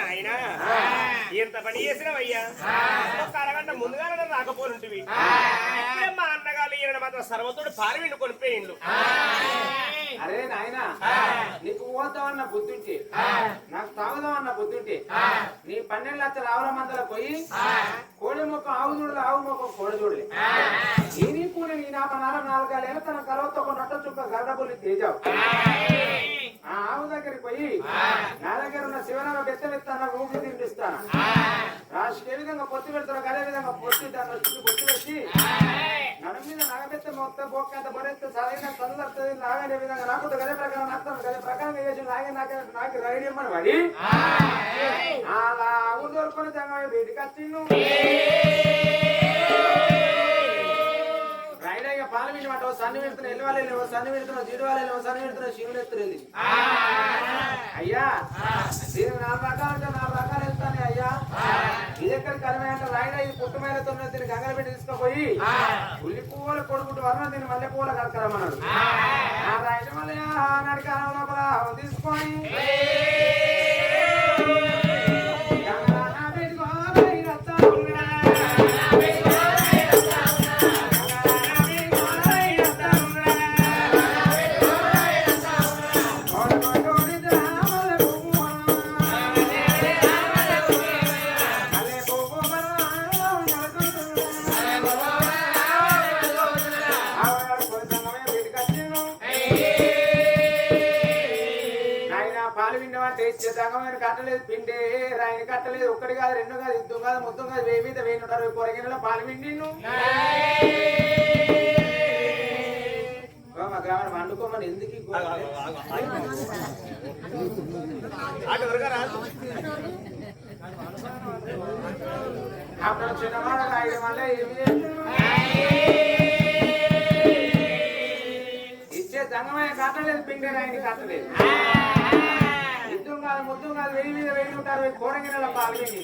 నాయనా ఎంత పని చేసినవయ్యా ఒక అరగంట ముందుగానే రాకపోరుంటివి మా అన్నగారు ఈయన మాత్రం సర్వతోడు పారివిండు కొనిపోయిండు అరే నాయనా నీకు పోతామన్న బుద్ధుంటే నాకు తాగుదామన్న బుద్ధుంటే నీ పన్నెండు లక్షల ఆవుల మందల పోయి కోడి మొక్క ఆవు చూడలే ఆవు మొక్క కోడి చూడలే ఈ పూని నీ నాప నాలుగు నాలుగాలేమో తన కలవతో ఒక నట్ట చుక్క గడ్డబుల్లి తేజావు ఆ ఆవు దగ్గరికి పోయి నా దగ్గర ఉన్న శివనామ బెత్తమెత్తాన ఊపిరి తిండిస్తాను రాశికి ఏ విధంగా పొత్తి పెడతారో అదే విధంగా పొత్తి దాన్ని వచ్చి పొత్తి పెట్టి నడు మీద నగబెత్తే మొత్తం బొక్క అంత బరెత్తే సరైన తొందరతుంది నాగనే విధంగా నాకు గదే ప్రకారం నడుతాను గదే ప్రకారం చేసి నాగే నాకు నాకు రైడ్ ఇమ్మని పడి అలా ఊరు దొరుకుని జంగ వీటికి వచ్చిండు వాళ్ళు వెళ్ళి సన్ని పెడుతున్నా శివుడు ఎత్తురు వెళ్ళి అయ్యా దీని నాలుగు రకాలు అంటే నాలుగు రకాలు వెళ్తానే అయ్యా. ఇది ఎక్కడ కలిమే అంటే రాయిన ఈ పుట్టుమైన దీన్ని గంగల పెట్టి తీసుకుపోయి ఉల్లి పువ్వులు కొడుకుంటూ వరణ దీన్ని మల్లె పువ్వులు కడకరమన్నాడు ఆ రాయిన మళ్ళీ నడికాల లోపల తీసుకొని. కాదు రెండు కాదు ఇద్దరు కాదు మొత్తం కాదు వేయి మీద వేయి అరవై కొరగినలో పాలు పిండి గ్రామం వండుకోమని ఎందుకు అప్పుడు చిన్నవాడు రాయడం వల్ల ఏమి? ఇచ్చే దంగమయ్య కట్టలేదు పిండి రాయని కట్టలేదు. కాదు మొత్తం కాదు వెయ్యి మీద వెయ్యి నూట అరవై కోడంగినల పాల్గొని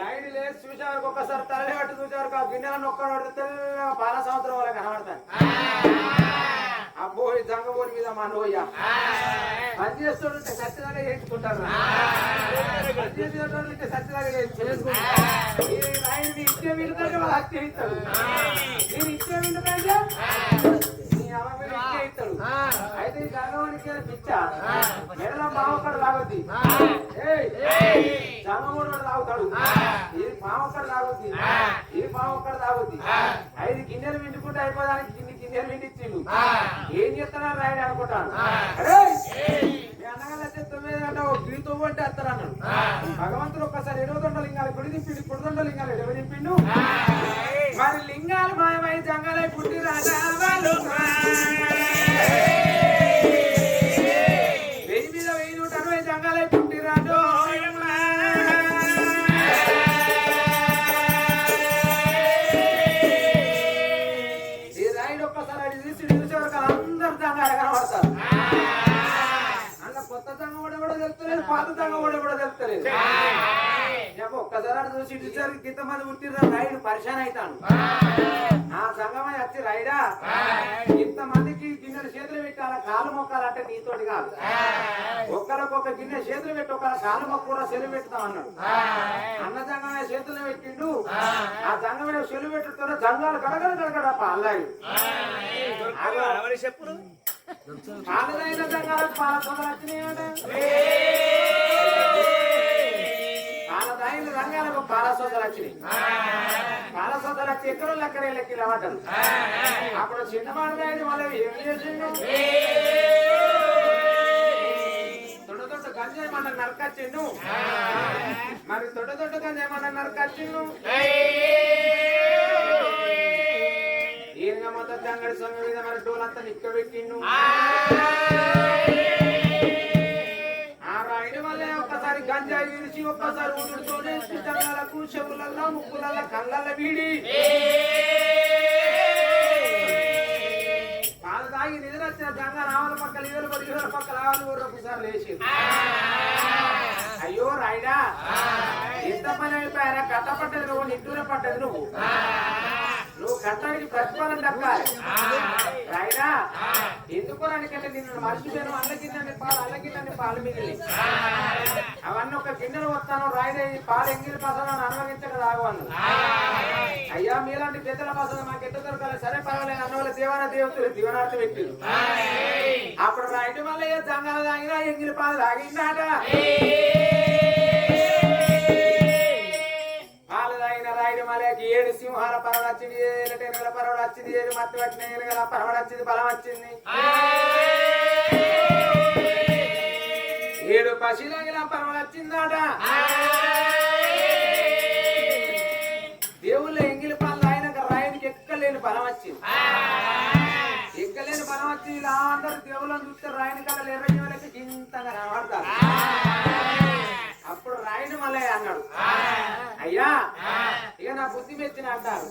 రైలు లేచి చూసేవారికి ఒక్కసారి తల్లి కట్టి చూసేవారికి ఆ గిన్నెల నొక్కడు తెల్ల పాల సంవత్సరం వల్ల కనబడతాయి. అబ్బో ఈ జంగబోని మీద మనోయ్య పని చేస్తుంటే సత్యదాగా చేయించుకుంటారు? పని చేసేటోళ్ళంటే సత్యదాగా చేసుకుంటారు ఈ రైలు ఇచ్చే వింటుంటే వాళ్ళు హత్య ఇస్తారు నేను ఇచ్చే వింటుంటే నీ అమ్మ మీద ఇచ్చే ఇస్తాడు అయితే ఈ జంగవానికి పిచ్చ మెడలో మామక్కడు తాగొద్ది ఏయ్. జంగమూడు తాగుతాడు ఇది మామక్కడు తాగొద్ది ఇది మామక్కడు తాగొద్ది ఐదు గిన్నెలు వింటుకుంటే అయిపోదానికి గిన్నె గిన్నెలు విండిచ్చిండు ఏం చేస్తున్నారు రాయడు అనుకుంటాను. అన్నగారు తొమ్మిది గంట ఓ గిరి తొవ్వు అంటే వస్తారు అన్నాడు భగవంతుడు ఒక్కసారి ఎడవ దొండ లింగాలు కుడి దింపిండు కుడి దొండ లింగాలు ఎడవ దింపిండు మరి లింగాలు మాయమై జంగలై పుట్టి రాజా అవుతాను ఆ. సంగమై వచ్చి రాయుడా ఇంతమందికి గిన్నెలు చేతులు పెట్టాల కాలు మొక్కాలంటే నీతోటి కాదు. ఒక్కరికొక గిన్నె చేతులు పెట్టి ఒక కాలు మొక్క కూడా సెలవు పెడతాం అన్నాడు. అన్న సంగమే చేతులు పెట్టిండు. ఆ. సంగమే సెలవు పెట్టుతున్న జంగాలు గడగడ గడగడ పాలాయి ఎవరి చెప్పులు? పాలదైన జంగాలకు పాల సొందలు వచ్చినాయట పాలదాయిన రంగాలకు పాల సొందలు వచ్చినాయి పాల వచ్చి ఎక్కడో లెక్కడే లెక్కి అవ్వటం అప్పుడు చిన్నవాడు వాళ్ళు ఏం చేసిండు? తొడ తొడ గంజాయి నరకచ్చిండు. మరి తొడ తొడ గంజాయి నరకచ్చిండు? ఈయన మొత్తం తంగడి సొమ్ము మీద మరి డోలంతా నిక్కబెట్టిండు. ఒక్కసారి గంజాయి విరిచి ఒక్కసారి ఉడుడుతోనే జంగాలకు చెవులల్లో ముక్కులల్ల కళ్ళల్లో వీడి. పాలు తాగి నిద్ర గంగ రావాల పక్కల ఇవల పడి ఇవల పక్కల ఆవులు ఊరు ఒకసారి లేచి. అయ్యో రాయుడా ఎంత పని అయిపోయారా? కట్ట నువ్వు నిట్టూర పట్టదు నువ్వు. నువ్వు కట్టానికి ప్రతిఫలం దక్కాలి. రాయినా ఎందుకు రానికంటే నిన్ను మర్చిపోయాను అల్లగిన్నని పాలు అల్లగిన్నని పాలు మిగిలి. అవన్నీ ఒక గిన్నెలు వస్తాను రాయిదే ఈ పాలు ఎంగిలి పసలను అనుభవించక రాగవన్ను అయ్యా మీలాంటి పెద్దల పసలు మాకు ఎట్టు దొరకాలి? సరే పర్వాలేదు అన్నవాళ్ళ దేవాన దేవతలు దీవనార్థ వ్యక్తులు. అప్పుడు రాయటం వల్ల ఏ జంగాలు తాగినా ఎంగిలి పాలు తాగిందాట మలకి ఏడు సింహాల పరవడు వచ్చింది ఏడు టెనుగల పరవడు వచ్చింది ఏడు మత్తి పట్టిన ఎనుగల పరవడు వచ్చింది బలం వచ్చింది. ఏడు పశువులగిన పరవడు వచ్చిందాట. దేవుళ్ళ ఎంగిలి పనులు ఆయనకు రాయడికి ఎక్కలేని బలం వచ్చింది. ఎక్కలేని బలం వచ్చి ఇలా అందరు దేవుళ్ళని చూస్తే రాయని కళ్ళ ఎర్రజీవులకి చింతగా కనబడతారు. అప్పుడు రాయని మళ్ళీ అన్నాడు అయ్యా ఇక నా బుద్ధి మెచ్చిన అంటారు.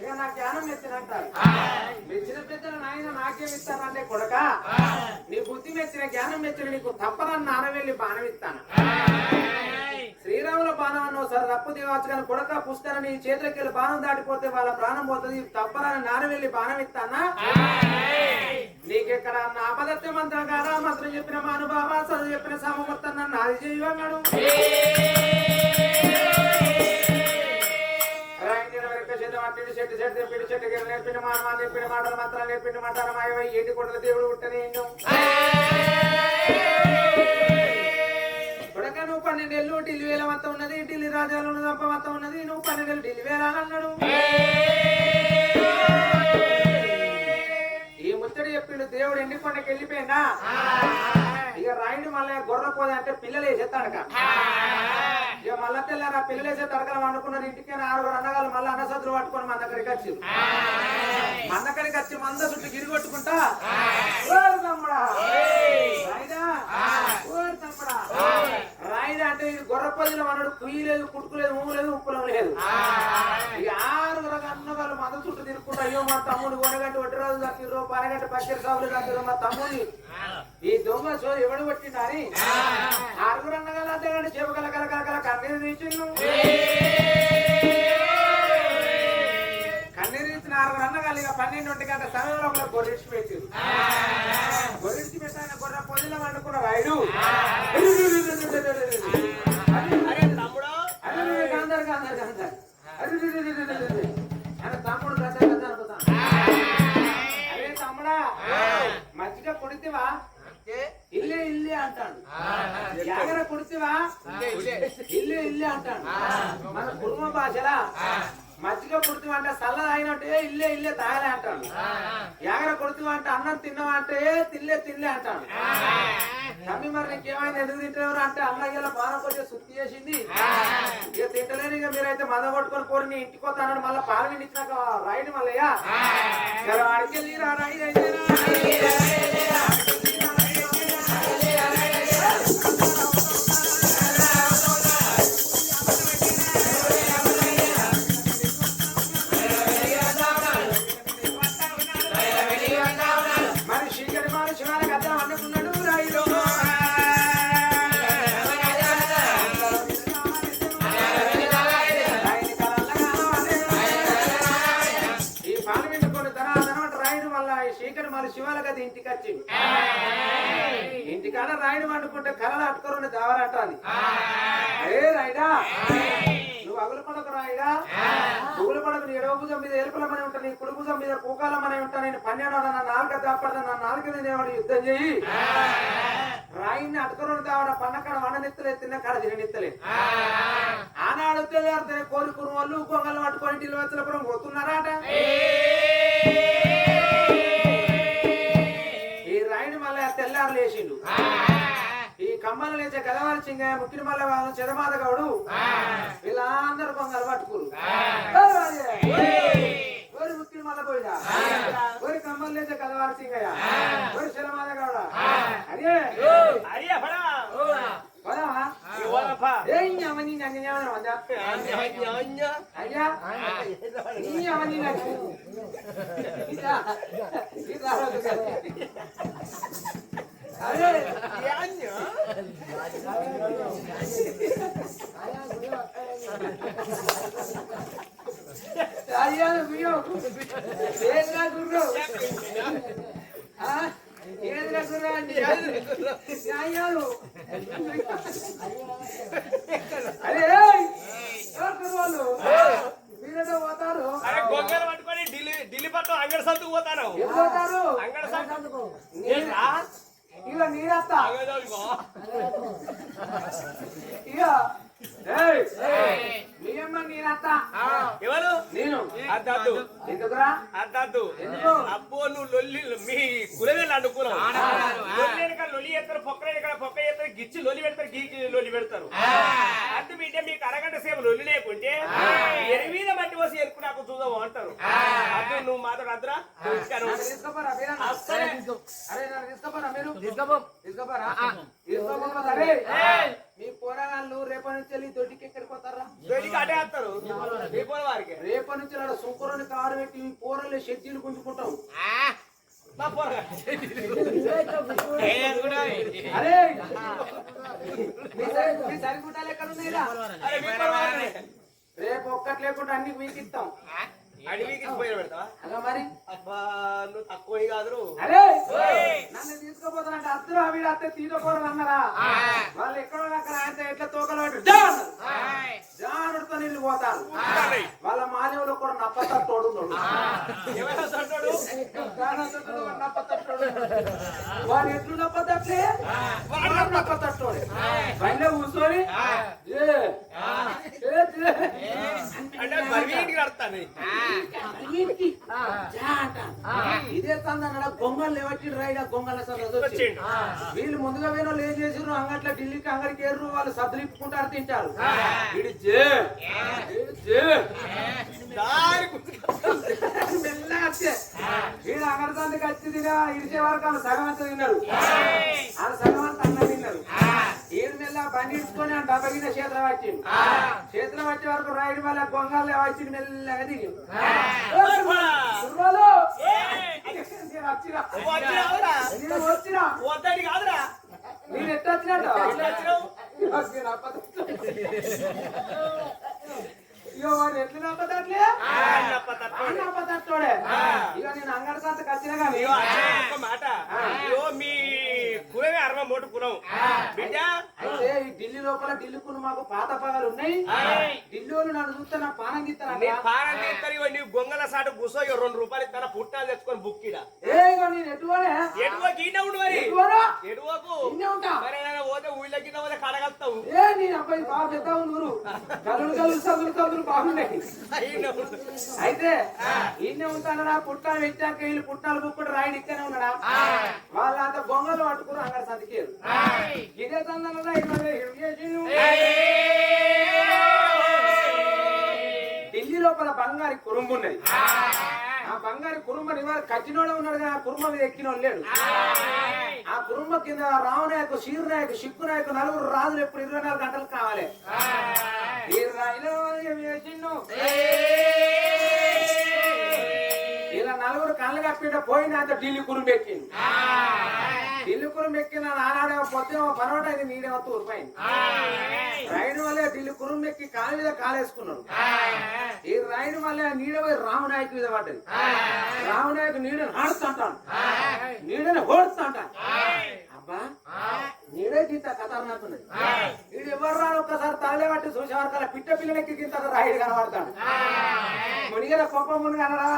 ఇక నా జ్ఞానం మెచ్చిన అంటారు. మెచ్చిన పెద్దలు నాయన నాకేం ఇస్తానంటే కొడక నీ బుద్ధి మెచ్చిన జ్ఞానం మెచ్చిన నీకు తప్పదని నానవెళ్ళి బాణం ఇస్తాను. శ్రీరాముల బాణం అన్న ఒకసారి తప్పు దివచ్చు కానీ కొడక పుస్తకం నీ చేతులకి వెళ్ళి బాణం దాటిపోతే వాళ్ళ ప్రాణం పోతుంది. తప్పనని నానవెళ్ళి బాణం ఇస్తానా? నీకెక్కడ అన్న అపదత్త మంత్రం కాదా? మంత్రం చెప్పిన మానుభావ చదువు చెప్పిన సమవర్తన నన్ను అది చెట్టు చెట్టు తెప్పిడి చెట్టు గిర నేర్పిన మానవ నేర్పిన మాటలు మంత్రాలు నేర్పిన మాటలు మాయమై ఏటి కొట్ల దేవుడు పుట్టని కొడక నువ్వు పన్నెండేళ్ళు ఢిల్లీ వేల మొత్తం ఉన్నది ఢిల్లీ రాజాలు ఉన్న తప్ప మొత్తం ఉన్నది నువ్వు పన్నెండేళ్ళు ఢిల్లీ వేల అన్నాడు. ఈ ముచ్చడి చెప్పిండు దేవుడు ఎండి కొండకి వెళ్ళిపోయిందా ఇక రాయుడు మళ్ళీ గొర్రె పోదంటే అంటే పిల్లలు వేసే ఇక మళ్ళా తెల్లారా పిల్లలు వేసే తడకలు అనుకున్నారు ఇంటికి ఆరుగురు అన్నగారు మళ్ళీ అన్నసతులు పట్టుకొని మన దగ్గరికి వచ్చి. మన దగ్గరికి వచ్చి మంద చుట్టూ గిరి కొట్టుకుంటా. ఓరి అంటే ఇది గొర్రె మనడు కుయ్యలేదు కుట్టుకులేదు లేదు ఉప్పులం లేదు ఆరుగురు అన్నగారు మంద చుట్టూ తిరుక్కుంటా అయ్యో మా తమ్ముడు కొనగంట ఒట్టి రోజు తప్పిర్రు పనగంట పచ్చరి కాపులు తప్పిర్రు మా తమ్ముడి ఈ దొంగ సో ఎవడు కొట్టిందని ఆరుగురు అన్నగారు అంతేగాని చెబుకల కల కల కల కన్నీరు తీసిండు. కన్నీరు తీసిన ఆరుగురు అన్నగారు ఇక పన్నెండు ఒంటి గంట సమయంలో ఒకరు గొర్రెచ్చి పెట్టారు. గొర్రెచ్చి పెట్టాక గొర్రె పొదిలో వండుకున్న రాయుడు తమ్ముడు. అరే తమ్ముడు అరే తమ్ముడా. మజ్జిగ కుడితివా ఇల్లే అంటాడు జాగర కుడితివా ఇల్లే ఇల్లే. అంటాడు. మన కుటుంబ భాషలా? మజ్జిగ కుడితివా అంటే చల్ల తాగినట్టే ఇల్లే ఇల్లే తాగలే అంటాడు. యాగర కొడుతు అంటే అన్నం తిన్నావా అంటే తినలే తినలే అంటాడు తమ్మి మరి నీకేమైంది ఎందుకు తింటారు అంటే అన్న ఇలా బాగా కొంచెం శుద్ధి చేసింది. ఇక తింటలేని ఇక మీరైతే మద కొట్టుకొని పోరు నీ ఇంటికి వస్తానని మళ్ళీ పాలు ఇచ్చినాక రాయిని మళ్ళయ్యా వాడికి వెళ్ళి రా రాయి భుజం మీద ఎలుపలమని ఉంటా నీ కుడి భుజం మీద పూకాలమని ఉంటా నేను పన్నెండు నా నాలుక దాపడతా నా నాలుక తినేవాడు యుద్ధం చెయ్యి రాయిని అటుకరుని దావడ పన్నకాడ వండనిత్తలే తిన్న కాడ తిననిత్తలే ఆనాడు కోరుకున్న వాళ్ళు కొంగలు పట్టుకొని టిల్లు వచ్చలపురం పోతున్నారాట. ఈ రాయిని మళ్ళీ తెల్లారు లేచిండు ఈ కమ్మలు లేచే గదవారి చింగయ్య ముక్కిన మల్ల వాళ్ళు చెదమాద గౌడు వీళ్ళందరూ కొంగలు పట్టుకురు ఓరి ముక్కిన మల్ల పోయినా ఓరి కమ్మలు లేచే గదవారి చింగయ్య ఓరి చెదమాద గౌడ అదే అరే పడా పోదామా ఇవ్వనప్పా ఏయ్ అవన్నీ నన్ను ఏమన్నా వందా అయ్యా నీ అవన్నీ నాకు ఢిల్లీ ఢిల్లీ పట్టు అంగడి సందుకు ఎప్పుడు పోతారు అంగడి సందుకు. ఇక నీరత్తా. ఇక ఎవరు? నేను. అద్దద్దు ఎందుకురా? అద్దద్దు? అబ్బో నువ్వు లొల్లి మీ కులవేళ్ళు అనుకున్నావు లొల్లి ఎత్తారు పొక్క వెనక పొక్క ఎత్తారు గిచ్చి లొల్లి పెడతారు గీకి లొల్లి పెడతారు. అడ్డు బిడ్డ మీకు అరగంట సేపు లొల్లి లేకుంటే ఎరి మీద మట్టి పోసి ఎరుకు నాకు చూద్దాం అంటారు. అద్దు నువ్వు మాత్రం అద్దురా. తీసుకోపోరా తీసుకోపోరా తీసుకోపోరా? తీసుకోపోరా? మీ పోరగాళ్ళు రేపటి నుంచి వెళ్ళి దొడ్డికి ఎక్కడికి పోతారా దొరికి అటే వస్తారు వారికి రేపటి నుంచి నాడు శుక్రుని కారు పెట్టి మీ పోరలు షెడ్యూల్ గుంజుకుంటాం. మా పోరగా. అరే మీ సరి- మీ సరిగుట్టాలు ఎక్కడ పోరగానే. రేపు ఒక్కటి లేకుండా అన్ని మీకు ఇస్తాం అడవికి పోయి పెడతావా? మరి? అబ్బా నువ్వు తక్కువ కాదు అరే నన్ను తీసుకోపోతానంటే అద్దరు అవి అత్తే తీసుకోకూడదు అన్నారా? వాళ్ళు ఎక్కడో అక్కడ ఆయన ఎట్లా తోకలు జానుడితో నీళ్ళు పోతారు. వాళ్ళ మానవులు కూడా నప్పతట్టోడు నప్పతట్టోడు. వాడు ఎట్లు నప్పతట్లే నప్పతట్టోడు బండి కూర్చొని ఇదే తందన్నాడు గొంగళ్ళు లేవట్టి రైడ్ గొంగళ్ళ సరస్సు వీళ్ళు ముందుగా పోయిన వాళ్ళు ఏం చేసారు అంగట్లో ఢిల్లీకి అంగడికి ఏర్రు వాళ్ళు సద్దులు ఇప్పుకుంటారు తింటారు వీడు జే, వీడు అంగడి సందికి వచ్చి తినా ఇడిచే వరకు వాళ్ళు సగం తిన్నారు వాళ్ళు సగం ఆ డబ్బా కింద చేతులు వచ్చింది చేతులు వచ్చే వరకు రైడ్ వల్ల గొంగళ్ళు వచ్చింది మెల్లగా దిగి! నేను వచ్చినట్టు? ఇగో వాడు ఎట్లా నమ్మదట్లే? వాడు నమ్మదట్టోడే. ఇగో నేను అంగడి సంతకు వచ్చినా కానీ ఒక్క మాట. ఇగో మీ కులమే అరవ మోటు కులం. బిడ్డ? అయితే ఈ ఢిల్లీ లోపల ఢిల్లీకున్న మాకు పాత పగలు ఉన్నాయి. వాళ్ళు నన్ను చూస్తే నా పానం నీ గీస్తారా పానం తీస్తారు ఇగో నీ గొంగల సాటు గుసో ఇగో రెండు రూపాయలు ఇస్తాను పుట్టాలు తెచ్చుకొని బుక్కిడ ఏ ఇగో నేను ఎటువనే? ఎడువో గీట ఉండు మరి. ఎటువనా? ఎడువకు ఇన్నే ఉంటా. మరి నేను పోతే ఊళ్ళో కింద పోతే కడగలుగుతావు. ఏ నీ అబ్బాయి బాగా పెద్ద ఊరు. కదులు కదులు చదువులు చదువులు బాగున్నాయి. అయితే ఈయనే ఉంటానడా పుట్టాలు పెట్టాక వీళ్ళు పుట్టాలు బుక్కుడు రాయుడు ఇక్కనే ఉన్నాడా? వాళ్ళంతా బొంగలు పట్టుకుని అక్కడ సతికేరు. ఇదే తందనడా ఢిల్లీ లోపల బంగారి కురుంబు ఉన్నది. ఆ బంగారి కురుంబ కట్టినోడే ఉన్నాడు కానీ ఆ కురుంబ మీద ఎక్కినోడు లేడు. ఆ కురుంబ కింద రావునాయకు శీరు నాయకు సిక్కు నాయకు నలుగురు రాజులు ఎప్పుడు ఇరవై నాలుగు గంటలు కావాలి. ఈ కళ్ళు కప్పిట పోయిన అంత ఢిల్లీ కురుంబ ఎక్కింది ఢిల్లీ కురుంబ ఎక్కిన నానాడే పొద్దున పనవట ఇది నీడేమో తూరిపోయింది రైలు వల్లే ఢిల్లీ కురుంబ ఎక్కి కాలు మీద కాలేసుకున్నాడు ఈ రైలు వల్లే నీడ పోయి రామనాయకు మీద పడ్డది. రామనాయకు నీడని ఆడుతుంటాను నీడని ఓడుతుంటాను అబ్బా నీడే గింత ఖతర్నాకున్నది వీడు ఎవరు రాడు ఒక్కసారి తలే పట్టి చూసే వరకు అలా పిట్ట పిల్లలకి గింత రాయుడు కనబడతాడు. మునిగిన కొప్ప మునిగనరా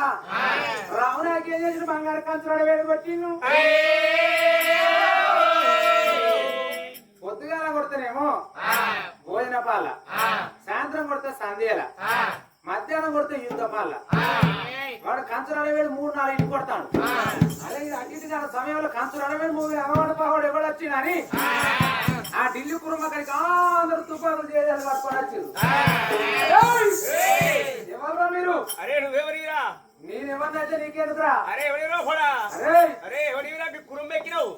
రామనాయకు ఏం చేసిన బంగారు కంచురాడు వేడు కొట్టిండు. పొద్దుగాల కొడితేనేమో భోజన పాల సాయంత్రం కొడితే సంధ్యల మధ్యాహ్నం కొడితే యుద్ధ పాల వాడు కంచురాల వేడు మూడు నాలుగు ఇంటి కొడతాడు. ఇది అన్నిటి కాని సమయంలో కంచురాల వేడు మూడు ఎవడు పావాడు ఎవడు వచ్చినని ఆ. ఢిల్లీ కుటుంబం అక్కడికి అందరు తుపాకులు చేయాలి పట్టుకొని వచ్చారు ఎవరు మీరు? అరే నువ్వెవరిరా? నేను ఎవరినైతే నీకెందుకురా? అరే ఎవరిరా పోడా? అరే! అరే ఎవరిరా మీ కుటుంబం ఎక్కినావు?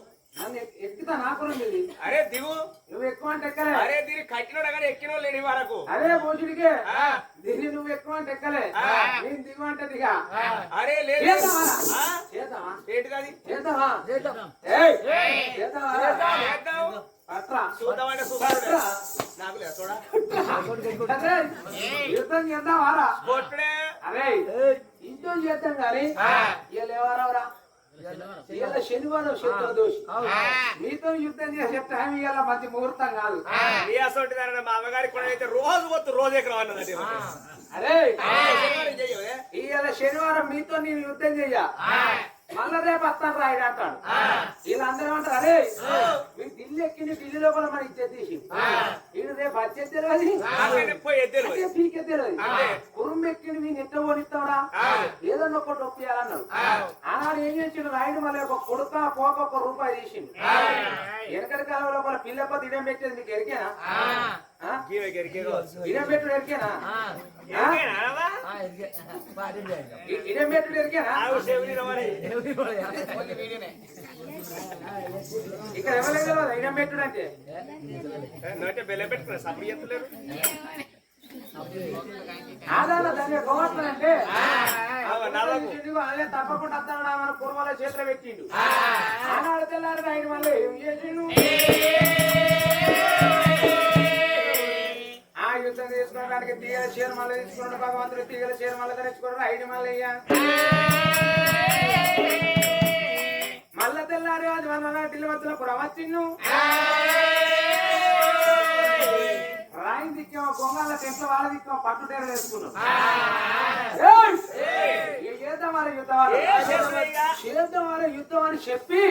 ఎక్కుతా నా ఇది. అరే దిగు. నువ్వు ఎక్కువ అంటే ఎక్కలే? అరే దీన్ని కట్టినోడు కానీ ఎక్కినో లేని వరకు. అదే భోజుడికే ఆ, దీన్ని నువ్వు ఎక్కువ అంటే ఎక్కలే. నేను దిగా అరే యుద్ధం చేద్దామారా అరే ఇంట్లో చేద్దాం కానీ ఎవరవరా ఇవాళ శనివారం శత్రు దోషి. మీతో యుద్ధం చేసే టైం ఇవాళ మంచి ముహూర్తం కాదు. మా అమ్మగారికి కూడా అయితే రోజు వద్దు రోజు ఎక్కడ అన్నదండి అరే ఇవాళ శనివారం మీతో నేను యుద్ధం చెయ్య. మళ్ళా రేపు వస్తాను రాయుడు అంటాడు. వీళ్ళందరూ అంటారు అరే మీరు ఢిల్లీ ఎక్కింది ఢిల్లీ లోపల మన ఇచ్చేది తీసి. వీడు రేపు వచ్చేది తెలియదు పీకే తెలియదు కురుం ఎక్కింది మీ నెట్ట పోనిస్తావురా ఏదన్నా ఒకటి ఒప్పియాలన్నాడు ఆనాడు ఏం చేసిండు రాయుడు మళ్ళీ ఒక కొడుక పోక ఒక రూపాయి తీసిండు. వెనకటి కాలం లోపల పిల్లప్ప ఇడం పెట్టేది మీకు ఎరికేనా. ఇడం పెట్టుడు ఎరికేనా? ఇక్కడ ఎవరు అంటే నోటే బెల్ల పెట్టుకున్నా సప్పుడు చెప్తలేరు అంటే తప్పకుండా వస్తాడు మన పూర్వాల చేతిలో పెట్టిండు ఆనాడు తెల్లారి ఆయన మళ్ళీ ఏం చేసిండు యుద్ధం తీసుకోవడానికి తీగల చీర మళ్ళీ తీసుకున్నాడు భగవంతుడు తీగల చీర మళ్ళీ ధరించుకున్నాడు ఐడి మళ్ళీ మళ్ళా తెల్లారి అది మన మధ్యలో ప్రవచిన్ను రాయి దిక్కేమో గొంగాల టెంట్ల వాళ్ళ దిక్కేమో పట్టు టేర వేసుకున్నాం చేద్దాం వారి యుద్ధం అని. ఏ చేద్దాం ఇక? చేద్దాం వారి యుద్ధం అని చెప్పి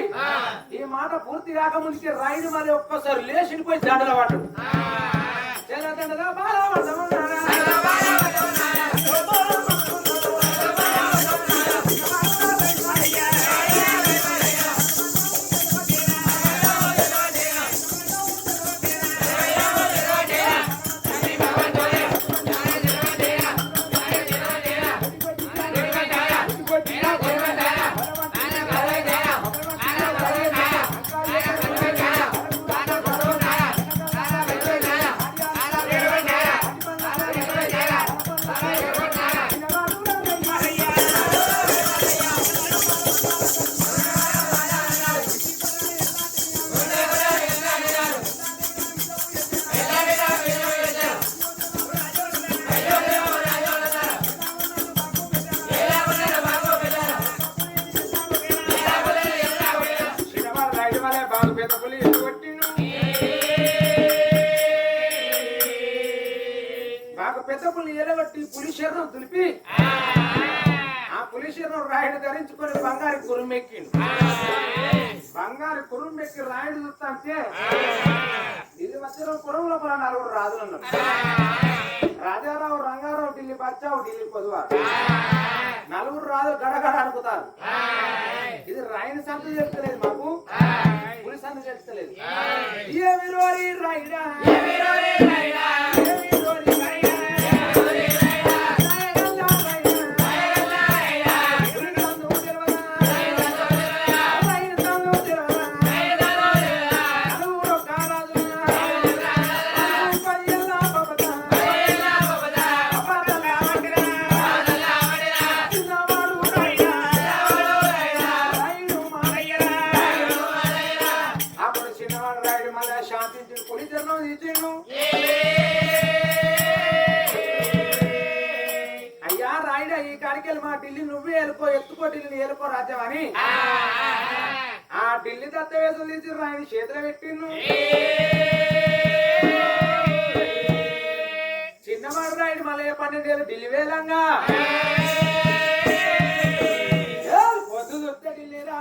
ఈ మాట పూర్తి కాకముందుకి రైలు మరి ఒక్కసారి లేచిపోయి దండల చెల్ల దండగా బాగా బాగా పెద్ద పులి శరణం పులి దులిపి ఆ పులి శరణం రాయుడు ధరించుకొని బంగారు కురుమెక్కిండు బంగారు కురుమెక్కి రాయుడు చూస్తాంటే ఇది మధ్యలో పురం లోపల నలుగురు రాజులు ఉన్నారు. రాజారావు రంగారావు ఢిల్లీ బచ్చావు ఢిల్లీ పొదువా నలుగురు రాజు గడగడ అనుకుతారు. ఇది రాయిని సంత చెప్తలేదు మాకు పులి సంత చెప్తలేదు ఏ విరోరి రాయిడా ఏ విరోరి రాయిడా రాయగల్లా పెట్టిండు చిన్నవాడు రాయుడు మళ్ళీ పన్నెండేళ్ళు ఢిల్లీ వేలంగా ఏ, పొద్దు చూస్తే ఢిల్లీ రా